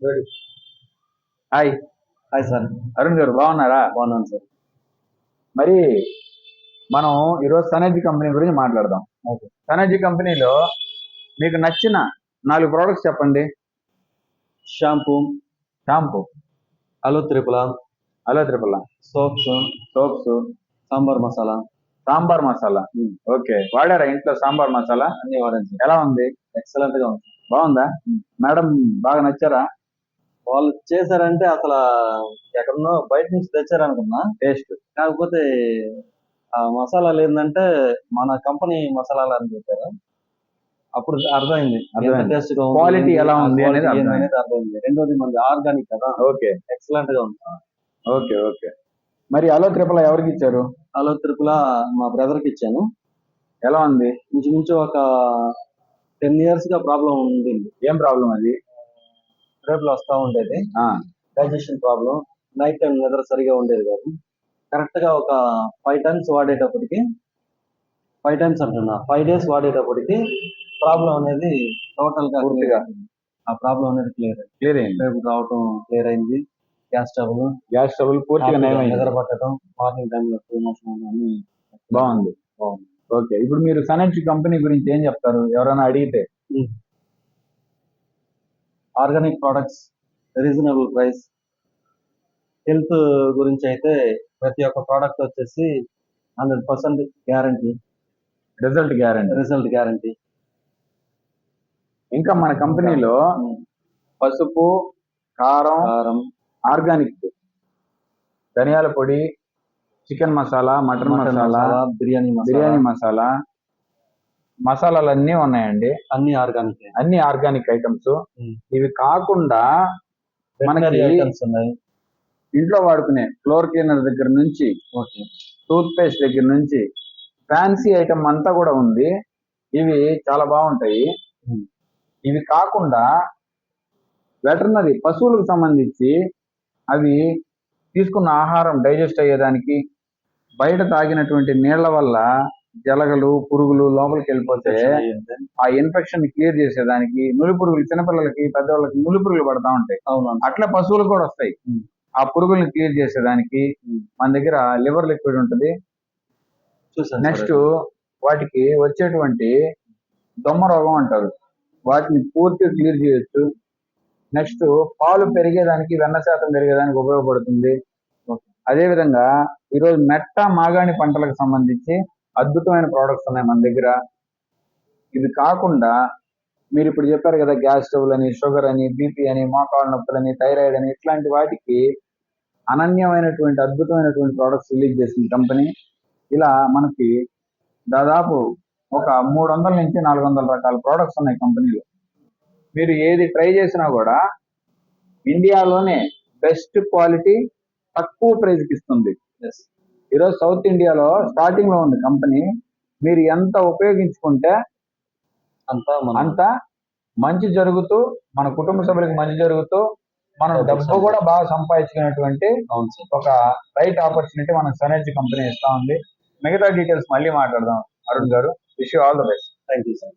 Hi hi sir Arun గారు బాగున్నారా? బాగున్నాను సార్ మరి మనం ఈరోజు సనర్జీ కంపెనీ గురించి మాట్లాడదాం. ఓకే. సనర్జీ కంపెనీలో మీకు నచ్చిన నాలుగు ప్రోడక్ట్స్ చెప్పండి. Shampoo shampoo aloe triple aloe triple soaps soaps sambar masala sambar masala okay వాడారా ఇంట్లో సాంబార్ మసాలా అన్ని సార్ ఎలా ఉంది? ఎక్సలెంట్గా ఉంది బాగుందా? మేడం బాగా నచ్చారా? వాళ్ళు చేశారంటే అసలు ఎక్కడనో బయట నుంచి తెచ్చారనుకున్నా టేస్ట్. కాకపోతే ఆ మసాలాలు ఏంటంటే మన కంపెనీ మసాలాలు అని చెప్పారు. అప్పుడు అర్థమైంది. టేస్ట్ Quality ఎలా ఉంది అనేది అర్థమైంది. రెండోది మనది ఆర్గానిక్ కదా. ఓకే. ఎక్సలెంట్గా ఉంది. Okay okay. మరి అలో త్రిపుల ఎవరికి ఇచ్చారు? అలో త్రిపుల మా బ్రదర్కి ఇచ్చాను. ఎలా ఉంది? ఇంచుమించు ఒక టెన్ ఇయర్స్గా ప్రాబ్లం ఉండింది. ఏం ప్రాబ్లం అది? రేపులో వస్తూ ఉండేది. డైజెషన్ ప్రాబ్లం నైట్ టైం నిద్ర సరిగా ఉండేది కాదు. కరెక్ట్గా ఒక ఫైవ్ టైమ్స్ వాడేటప్పటికి ఫైవ్ టైమ్స్ అంటున్నా ఫైవ్ డేస్ వాడేటప్పటికి ప్రాబ్లం అనేది టోటల్గా పూర్తిగా. ఆ ప్రాబ్లం అనేది క్లియర్ క్లియర్ అయింది. రేపు రావటం క్లియర్ అయింది. గ్యాస్ ట్రబుల్ గ్యాస్ ట్రబుల్ పూర్తిగా నిద్ర పట్టడం మార్నింగ్ టైంలో అన్ని బాగుంది. బాగుంది. ఓకే ఇప్పుడు మీరు సనర్జీ కంపెనీ గురించి ఏం చెప్తారు? ఎవరైనా అడిగితే. Organic products reasonable price health గురించి అయితే ప్రతి ఒక్క ప్రోడక్ట్ వచ్చేసి hundred percent guarantee. Result guarantee. Result guarantee. ఇంకా మన కంపెనీలో పసుపు కారం కారం. ఆర్గానిక్ ధనియాల పొడి చికెన్ మసాలా మటన్ మసాలా బిర్యానీ బిర్యానీ మసాలా మసాలాలు అన్నీ ఉన్నాయండి. అన్ని ఆర్గానిక్. అన్ని ఆర్గానిక్ ఐటమ్స్. ఇవి కాకుండా మనకి ఐటమ్స్ ఉన్నాయి. ఇంట్లో వాడుకునే ఫ్లోర్ క్లీనర్ దగ్గర నుంచి ఓకే. టూత్ పేస్ట్ దగ్గర నుంచి ఫ్యాన్సీ ఐటమ్ అంతా కూడా ఉంది. ఇవి చాలా బాగుంటాయి. ఇవి కాకుండా వెటర్నరీ పశువులకు సంబంధించి అవి తీసుకున్న ఆహారం డైజెస్ట్ అయ్యేదానికి బయట తాగినటువంటి నీళ్ళ వల్ల జలగలు పురుగులు లోపలికి వెళ్ళిపోతే ఆ ఇన్ఫెక్షన్ క్లియర్ చేసేదానికి నులి పురుగులు చిన్నపిల్లలకి పెద్దవాళ్ళకి నులి పురుగులు పడతా ఉంటాయి. అవును అట్లా పశువులు కూడా వస్తాయి. ఆ పురుగుల్ని క్లియర్ చేసేదానికి. మన దగ్గర లివర్ లిక్విడ్ ఉంటుంది. నెక్స్ట్ వాటికి వచ్చేటువంటి దొమ్మ రోగం అంటారు. వాటిని పూర్తిగా క్లియర్ చేయొచ్చు. నెక్స్ట్ పాలు పెరిగేదానికి వెన్న శాతం పెరిగేదానికి ఉపయోగపడుతుంది. అదే విధంగా ఈరోజు మెట్ట మాగాణి పంటలకు సంబంధించి అద్భుతమైన ప్రోడక్ట్స్ ఉన్నాయి మన దగ్గర. ఇది కాకుండా మీరు ఇప్పుడు చెప్పారు కదా గ్యాస్ స్టవ్లు అని షుగర్ అని బీపీ అని మోకాళ్ళ నొప్పులని థైరాయిడ్ అని ఇట్లాంటి వాటికి అనన్యమైనటువంటి అద్భుతమైనటువంటి ప్రోడక్ట్స్ రిలీజ్ చేసింది కంపెనీ ఇలా మనకి దాదాపు ఒక మూడు వందల నుంచి నాలుగు వందల రకాల ప్రోడక్ట్స్ ఉన్నాయి కంపెనీలో మీరు ఏది ట్రై చేసినా కూడా ఇండియాలోనే బెస్ట్ క్వాలిటీ తక్కువ ప్రైజ్కి ఇస్తుంది. ఈరోజు సౌత్ ఇండియాలో స్టార్టింగ్లో ఉంది కంపెనీ. మీరు ఎంత ఉపయోగించుకుంటే అంతా అంత మంచి జరుగుతూ మన కుటుంబ సభ్యులకు మంచి జరుగుతూ మనం డబ్బు. కూడా బాగా సంపాదించుకునేటువంటి ఒక రైట్ ఆపర్చునిటీ మన సనర్జీ కంపెనీ ఇస్తా ఉంది. మిగతా డీటెయిల్స్ మళ్ళీ మాట్లాడదాం. Arun garu wish all the best thank you sir